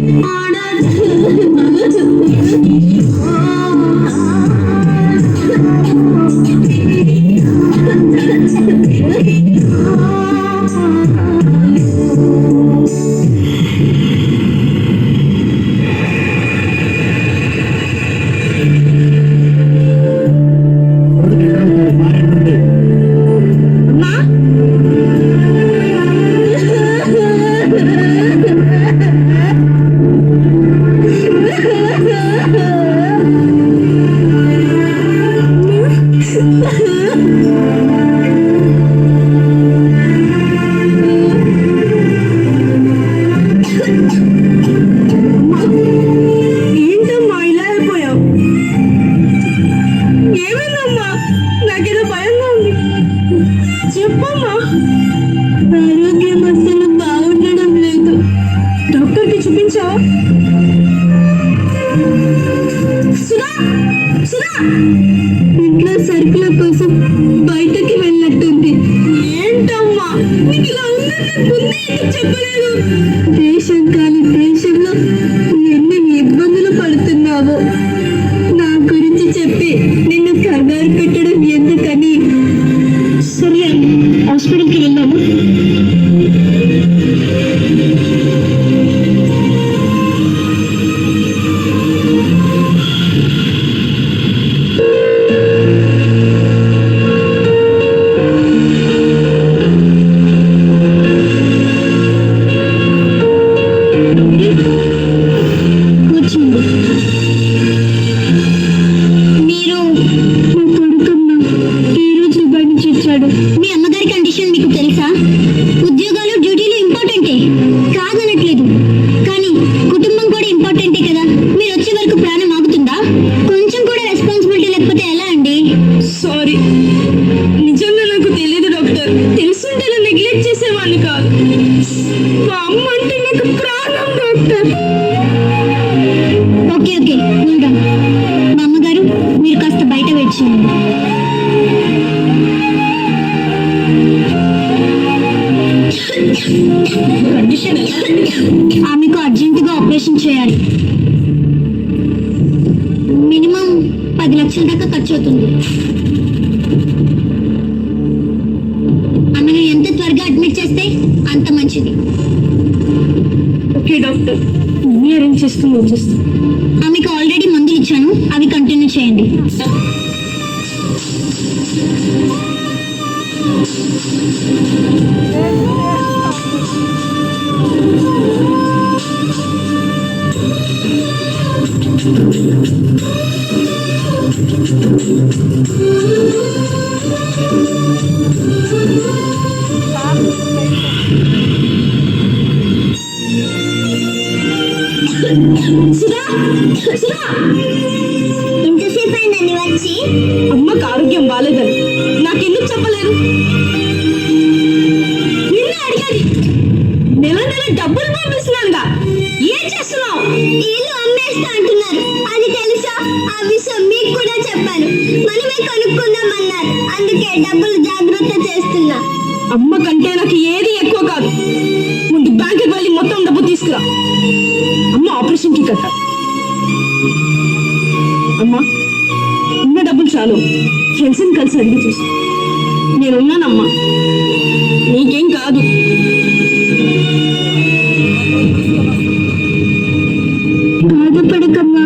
ఏంటమ్మా కోసం బయటకి వెళ్ళినట్టుంది. ఏంటమ్మా? నీకు ఇలా ఉందని అంటే నాకు ప్రాణం డాక్టర్ ఓకే ఓకే ఉంటాం మా అమ్మగారు మీరు కాస్త బయట వెయిట్ చేయండి. ఆమెకు అర్జెంటుగా ఆపరేషన్ చేయాలి. మినిమం పది లక్షల దాకా ఖర్చు అవుతుంది. ఆమెను ఎంత త్వరగా అడ్మిట్ చేస్తే అంత మంచిది. అన్నీ అరేంజ్ చేసుకుని వచ్చేస్తాను ఆమెకు ఆల్రెడీ మందులు ఇచ్చాను. అవి కంటిన్యూ చేయండి. వచ్చి అమ్మకి ఆరోగ్యం బాగాలేదని నాకెందుకు చెప్పలేదు నిన్నే అడిగేది. నెల నెల డబ్బులు పంపిస్తున్నానుగా. ఏం చేస్తున్నావు? ఇల్లు అమ్మేస్తా అంటున్నారు. అది తెలుసా? ఆ విషయం మీకు కూడా చెప్పాను. మనమే కొనుక్కుందామన్నారు. అందుకే డబ్బులు జాగ్రత్త చేస్తున్నా. అమ్మ కంటే నాకు ఏది ఎక్కువ కాదు. ముందు బ్యాంకుకి వెళ్ళి మొత్తం డబ్బు తీసుకురా. అమ్మ ఆపరేషన్కి కట్ట. అమ్మా ఉన్న డబ్బులు చాలు. ఫ్రెండ్స్ని కలిసి అడిగి చూసి. నేనున్నానమ్మా. నీకేం కాదు. బాధపడకమ్మా.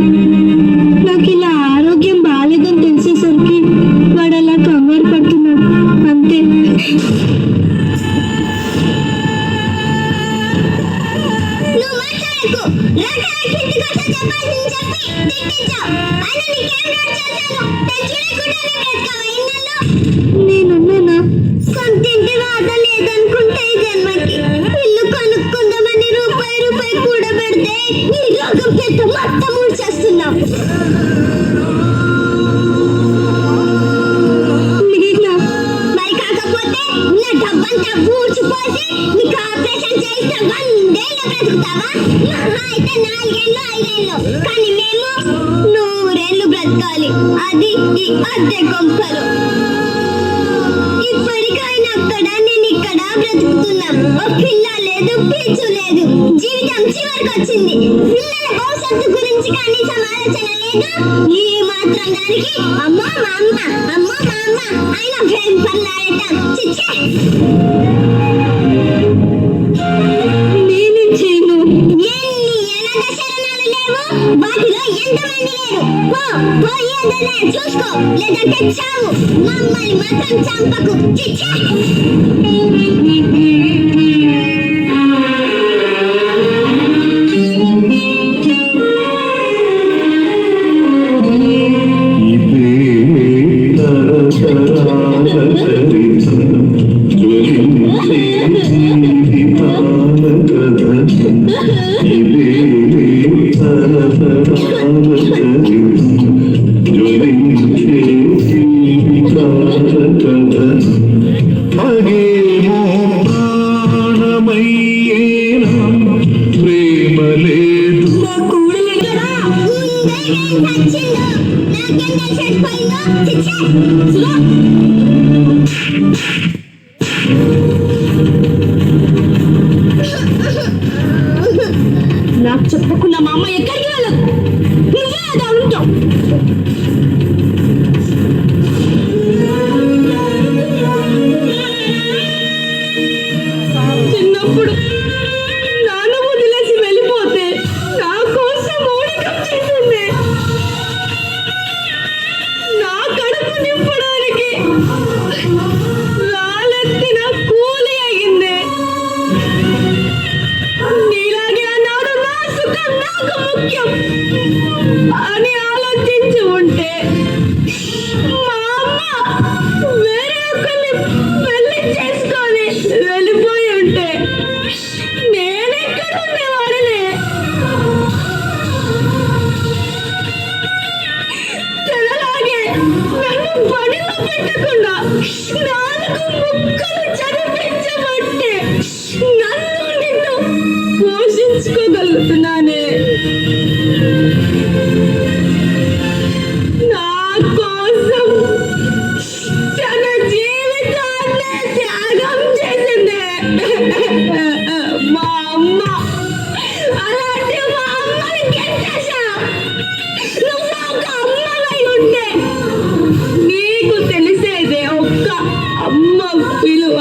నూరేళ్ళు అది ఈ అద్దె కొంపలు. ఇప్పటికైనా అక్కడ నేను ఇక్కడ బ్రతుకుతున్నా. ఓ పిల్ల లేదు లేదు పీచు లేదు. జీవితం చివరికి వచ్చింది. పిల్లల భవిష్యత్తు గురించి కనీసం ఆలోచన లేదు? ఈ మాత్రం దానికి అమ్మో మా అమ్మ అమ్మో మా అమ్మ ఆయన ప్రేమ పనులాడటం చిచ్చే. లేదంటే చావు మమ్మల్ని మాత్రం చంపకు. నాకేం తెలిసిపోయిందో చిచ్చే సుధా చేసింది మా అమ్మ అలాంటి మా అమ్మని గెంటేశా నువ్వు ఒక అమ్మవై ఉంటే నీకు తెలిసేదే ఒక్క అమ్మ విలువ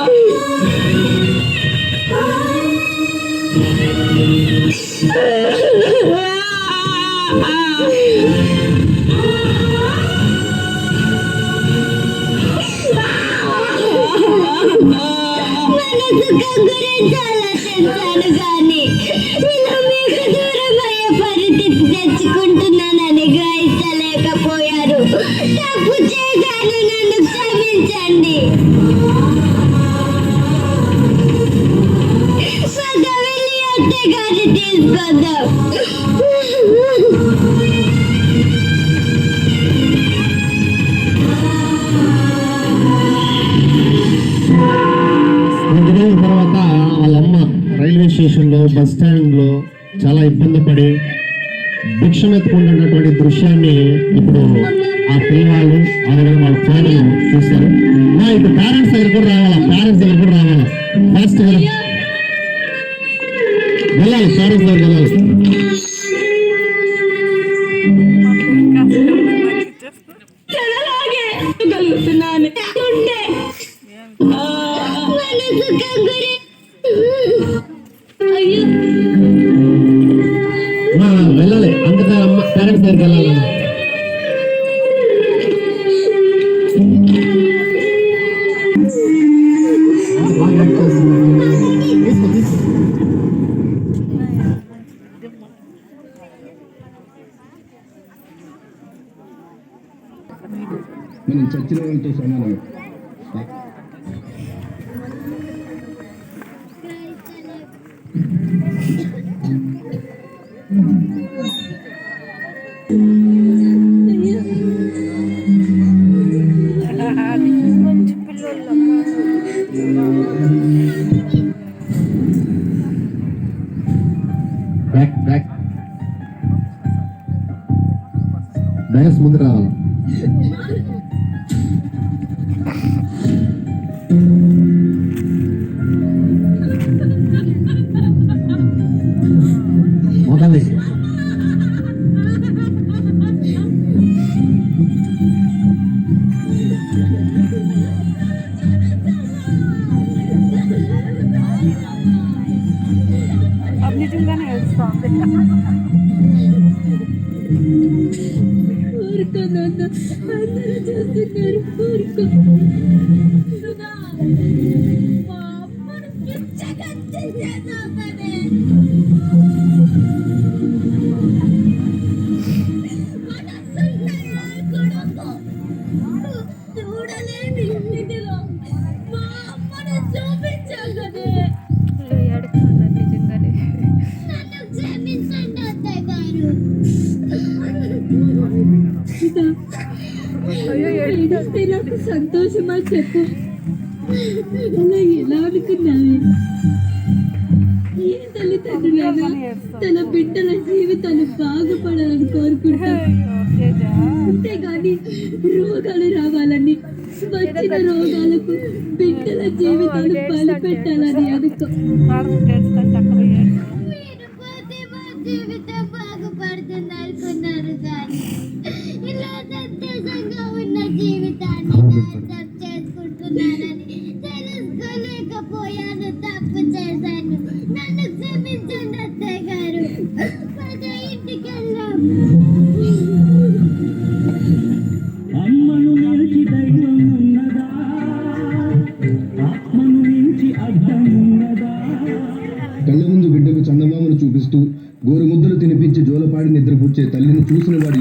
మన సుఖం మీకు పరిస్థితి తెచ్చుకుంటున్నానని తప్పు చేశాను నన్ను క్షమించండి భిక్షమెత్తుకుంటున్నటువంటి దృశ్యాన్ని ఇప్పుడు ఆ పిల్లవాళ్ళు అలాగే వాళ్ళ ఫ్యామిలీ చూస్తారు ఇప్పుడు పేరెంట్స్ దగ్గర కూడా రావాలా? పేరెంట్స్ దగ్గర కూడా రావాలా? ఫాస్ట్ వెళ్ళాలి పేరెంట్స్ దగ్గర వెళ్ళాలి. తనలాగే గలుగుతున్నాను మనం చచ్చిన వాళ్ళతో సమానమే బ్యాక్ బ్యాక్ డయస్ ముందు రావాలి ఏడిస్తే నాకు సంతోషమా చెప్పు. అలా ఎలా అనుకున్నావే? ఏ తల్లిదండ్రులైనా తన బిడ్డల జీవితాలు బాగుపడాలని కోరుకుంటాం అంతేగాని రోగాలు రావాలని వచ్చిన రోగాలకు బిడ్డల జీవితాలు బలిపెట్టాలని అనుకో జీవితం బాగుపడుతుంది అనుకున్నారు కానీ వెళ్దాం అమ్మను మించి దైవం ఉన్నదా? ఆత్మను మించి అర్థం ఉన్నదా? కళ్ళ ముందు బిడ్డకు చందమామను చూపిస్తూ గోరుముద్దలు తినిపించి జోలపాడి నిద్రపుచ్చే తల్లిని చూసిన వాడు